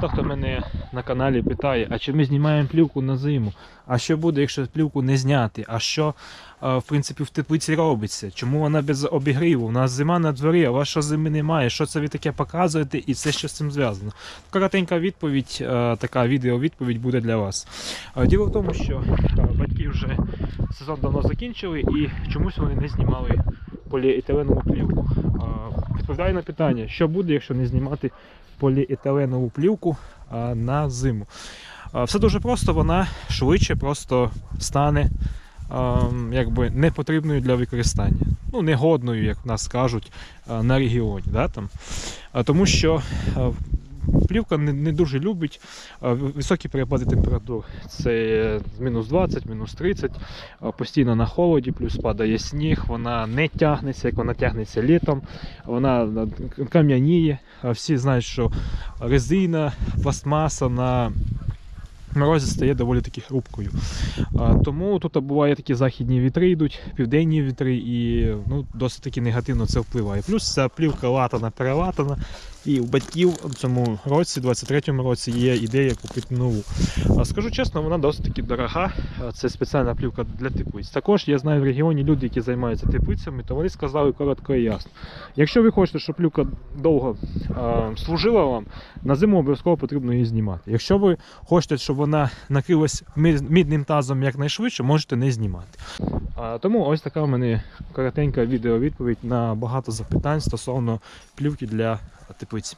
Багато хто мене на каналі питає, а чи ми знімаємо плівку на зиму? А що буде, якщо плівку не зняти? А що е, в принципі в теплиці робиться? Чому вона без обігріву? У нас зима на дворі, а що зими немає? Що це ви таке показуєте і це що з цим зв'язано? Коротенька відповідь, е, така відеовідповідь буде для вас. Е, Діло в тому, що батьки вже сезон давно закінчили і чомусь вони не знімали поліетиленову плівку. Відповідаю на питання, що буде, якщо не знімати поліетиленову плівку на зиму. Все дуже просто, вона швидше просто стане якби непотрібною для використання. Ну, негодною, як в нас кажуть, на регіоні. Да, там. Тому що плівка не, не дуже любить високі перепади температур. Це мінус 20, мінус 30, постійно на холоді, плюс падає сніг, вона не тягнеться, як вона тягнеться літом, вона кам'яніє. Всі знають, що резина, пластмаса на морозі стає доволі таки хрупкою. Тому тут буває такі західні вітри йдуть, південні вітри, і ну, досить таки негативно це впливає. Плюс ця плівка латана, перелатана. І у батьків в цьому році, 23-му році, є ідея купити нову. Скажу чесно, вона досить таки дорога. Це спеціальна плівка для теплиць. Також я знаю в регіоні люди, які займаються теплицями, то вони сказали коротко і ясно. Якщо ви хочете, щоб плівка довго а, служила вам, на зиму обов'язково потрібно її знімати. Якщо ви хочете, щоб вона накрилась мідним тазом якнайшвидше, можете не знімати. Тому ось така у мене коротенька відеовідповідь на багато запитань стосовно плівки для теплиці.